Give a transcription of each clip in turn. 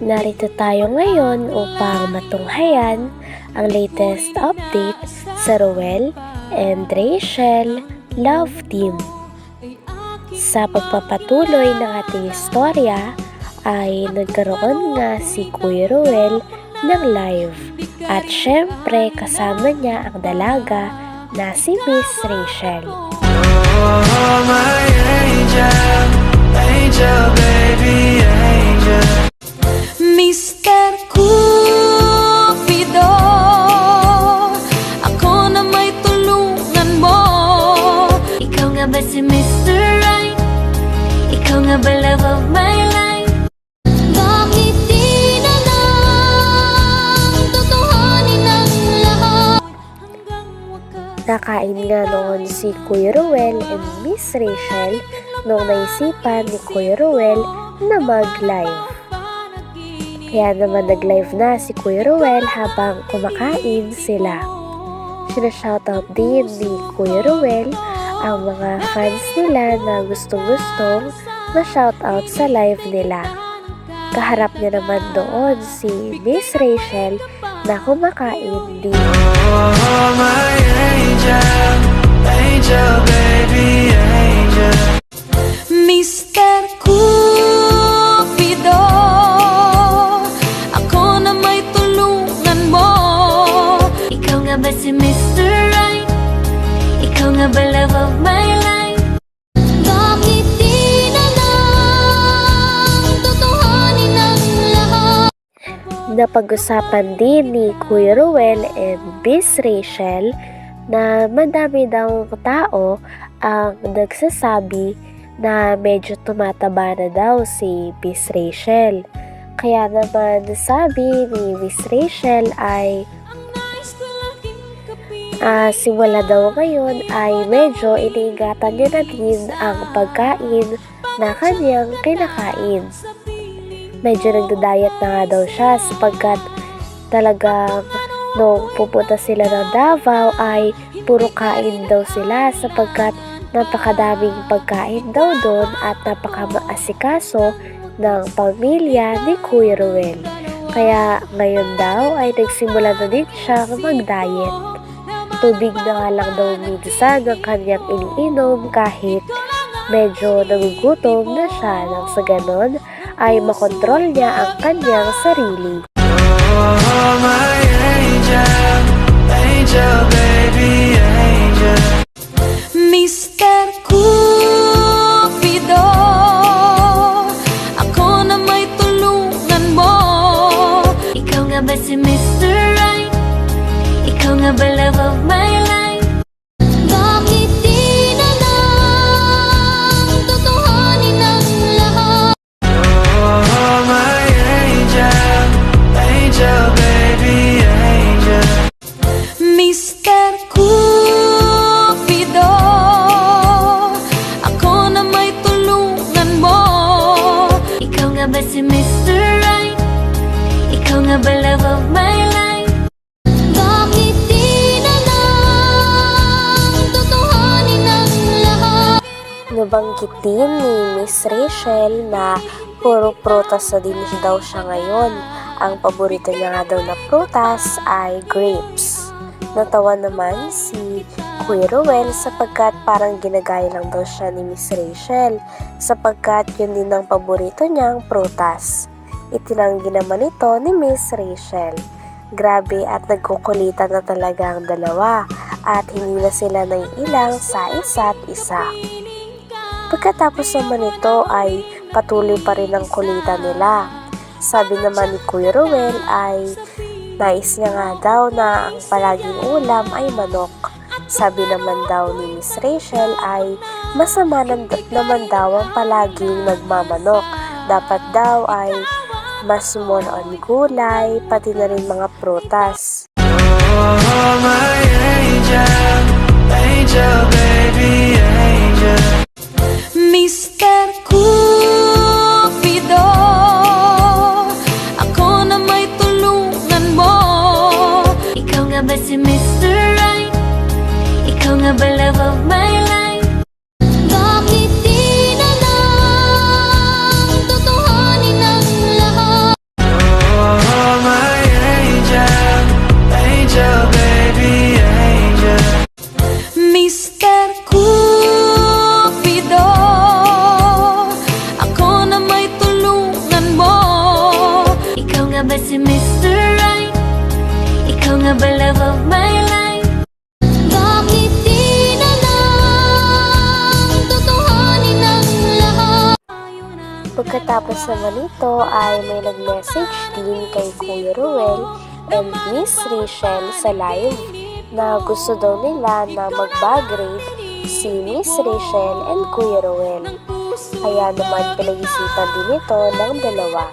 Narito tayo ngayon upang matunghayan ang latest update sa Ruel and Rachel Love Team. Sa pagpapatuloy ng ating istorya ay nagkaroon nga si Kuya Ruel ng live at syempre kasama niya ang dalaga na si Miss Rachel. Oh, my angel, angel, baby, angel. Mr. Cupido Ako na may tulungan mo Ikaw nga ba si Mr. Right? Ikaw nga ba love of my life? Bakit di na lang Tutuhanin ang lahat Nakain nga noon si Kuya Ruel and Miss Rachel nung naisipan ni Kuya Ruel na mag-live. Kaya naman nag-live na si Kuya Ruel habang kumakain sila. Sinashoutout din ni Kuya Ruel ang mga fans nila na gustong-gustong ma-shoutout sa live nila. Kaharap niya naman doon si Miss Rachel na kumakain din. Oh, my angel, angel, baby, angel. Mr. nga ba si Mr. Right? Ikaw nga ba love of my life? Bakit di na lang ang lahat? Napag-usapan din ni Kuya Ruel and Miss Rachel na madami daw tao ang nagsasabi na medyo tumataba na daw si Miss Rachel. Kaya naman sabi ni Miss Rachel ay ah, simula daw ngayon ay medyo iniingatan niya na din ang pagkain na kanyang kinakain medyo nagda-diet na nga daw siya sapagkat talagang nung pupunta sila ng Davao ay puro kain daw sila sapagkat napakadaming pagkain daw doon at napakamaasikaso ng pamilya ni Kuya Ruel. Kaya ngayon daw ay nagsimula na din siyang mag-diet. Tubig na lang daw minsan ang kanyang iniinom kahit medyo nagugutom na siya nang sa ganon ay makontrol niya ang kanyang sarili. Oh, my angel, angel, Nabanggit din ni Miss Rachel na puro prutas na din daw siya ngayon. Ang paborito niya nga daw na prutas ay grapes. Natawa naman si Kuya Ruel sapagkat parang ginagaya lang daw siya ni Miss Rachel sapagkat yun din ang paborito niyang prutas. Itinanggi naman ito ni Miss Rachel. Grabe at nagkukulitan na talaga ang dalawa at hindi na sila naiilang sa isa't isa. Pagkatapos naman ito ay patuloy pa rin ang kulitan nila. Sabi naman ni Kuya Ruel ay nais niya nga daw na ang palaging ulam ay manok. Sabi naman daw ni Miss Rachel ay masama naman daw ang palaging nagmamanok. Dapat daw ay mas more on gulay, pati na rin mga prutas. Oh, my angel, angel, baby, angel. Mr. Cupido Ako na may tulungan mo Ikaw nga ba si. Right? Ikaw nga ba love of my life? Pagkatapos naman nito ay may nag-message din kay Kuya Ruel and Miss Rachel sa live na gusto daw nila na mag-bagrade si Miss Rachel and Kuya Ruel. Kaya naman pinag-isipan din ito ng dalawa.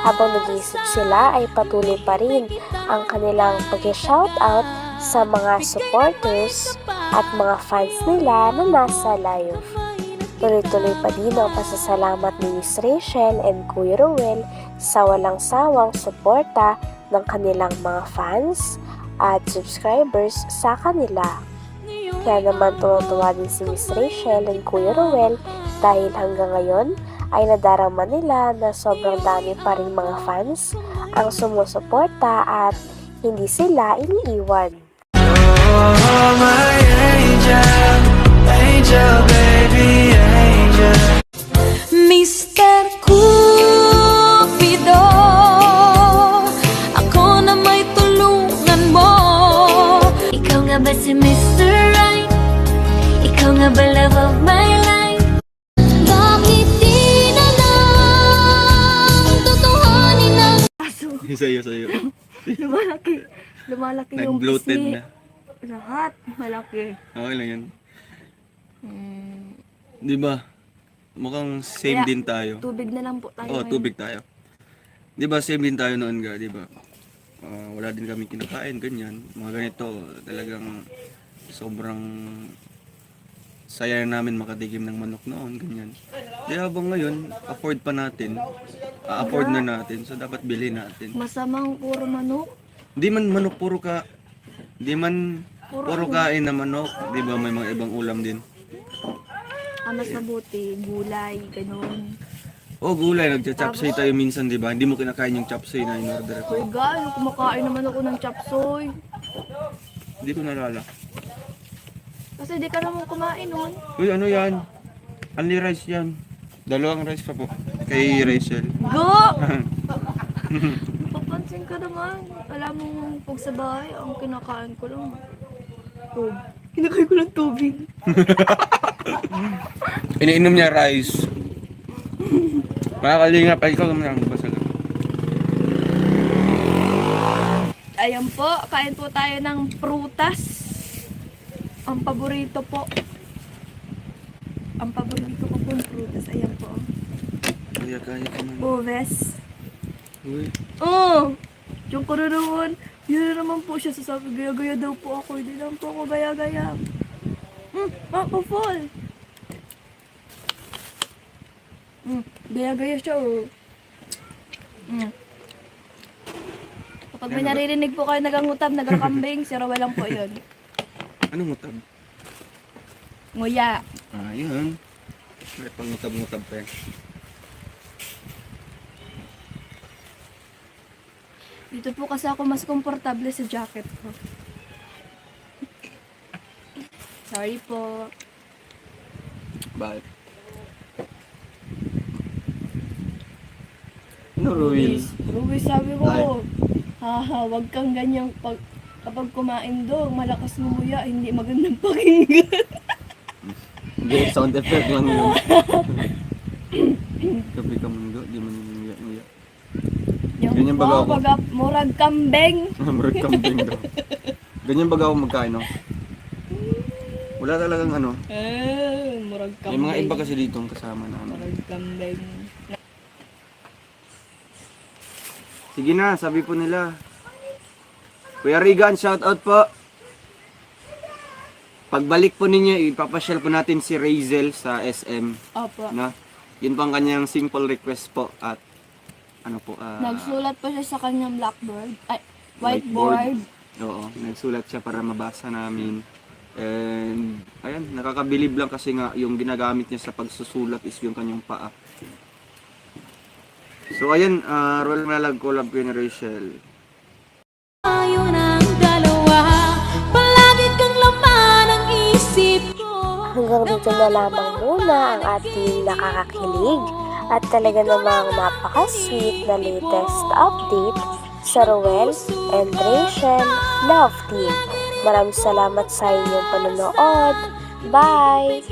Habang nag-iisip sila ay patuloy pa rin ang kanilang pag-shoutout sa mga supporters at mga fans nila na nasa live. Tuloy-tuloy pa din ang pasasalamat ni Miss Rachel and Kuya Ruel sa walang sawang suporta ng kanilang mga fans at subscribers sa kanila. Kaya naman tuwa-tuwa din si Miss Rachel and Kuya Ruel dahil hanggang ngayon ay nadarama nila na sobrang dami pa rin mga fans ang sumusuporta at hindi sila iniiwan. Oh, my angel, angel, baby, sa'yo, sa'yo. Lumalaki. Lumalaki yung Nag-bloated pisngi. na. Lahat. Malaki. Okay lang yan. Hmm. Di ba? Mukhang same Kaya, din tayo. Tubig na lang po tayo. Oo, ngayon. tubig tayo. Di ba, same din tayo noon ga, di ba? Ah, wala din kami kinakain, ganyan. Mga ganito, talagang sobrang saya namin makatikim ng manok noon, ganyan. Di habang ngayon, afford pa natin. A-afford na natin, so dapat bilhin natin. Masamang puro manok. Di man manok puro ka, di man Puro puro kain na manok, di ba may mga ibang ulam din. Ah, mas mabuti. Gulay. Ganun. Oh, gulay, nagcha-chapsay tayo minsan, di ba? Hindi mo kinakain yung chapsay na in-order ko. Uy, gano'n. Kumakain naman ako ng chapsoy. Hindi ko nalala. Kasi di ka naman kumain nun. Uy, ano yan? Only rice yan. Dalawang rice pa po. Kay Rachel. Go! Papansin ka naman. Alam mo, pag sa bahay, ang kinakain ko lang. Tubig. Kinakain ko lang tubig. Iniinom niya rice. Mga kalingap, ay ikaw naman ang basag. Ayan po, kain po tayo ng prutas. Ang paborito po. Ang paborito ko po ng prutas. Ayan po. Kaya ka man. Uves. Uy, Oh! Yung karanawan, yun na naman po siya sasabi, gaya-gaya daw po ako. Hindi lang po ako gaya-gaya. Hmm, ako fall. Hmm, gaya-gaya siya oh. Hmm. Kapag may naririnig po kayo nagangutab, nagkakambing, si Rowell lang po yun. anong mutab? Nguya. Ah, yun. May pangutab-ngutab pa yan. Dito po kasi ako mas komportable sa jacket ko. Sorry po. Bakit? Ano, Ruil? Ruby, sabi ko, haha, wag kang ganyang pag, kapag kumain do, malakas lumuya, hindi magandang pakinggan. Hindi, sound effect lang yun. Kapi ka mundo, di man. Ganyan baga ako. baga, murag kambeng. Murag kambing daw. Ganyan baga ako magkain, no? Wala talagang ano. Eh, murag May kambeng. mga iba kasi dito ang kasama namin. Murag kambeng. Sige na, sabi po nila. Kuya Regan, shout out po. Pagbalik po ninyo, ipapasyal po natin si Razel sa SM. Opo. Na? Yun po ang kanyang simple request po at ano po, ah, Nagsulat pa siya sa kanyang blackboard. Ay, Whiteboard. whiteboard. Oo, nagsulat siya para mabasa namin. And, ayan, nakakabilib lang kasi nga yung ginagamit niya sa pagsusulat is yung kanyang paa. So, ayan, uh, Royal Malag collab ko ni Rachel. tayo ng dalawa Palagi kang laman ang isip ko Hanggang dito na lamang muna ang ating nakakakilig at talaga namang napaka-sweet na latest update sa Roel and Rachel Love Team. Maraming salamat sa inyong panonood. Bye!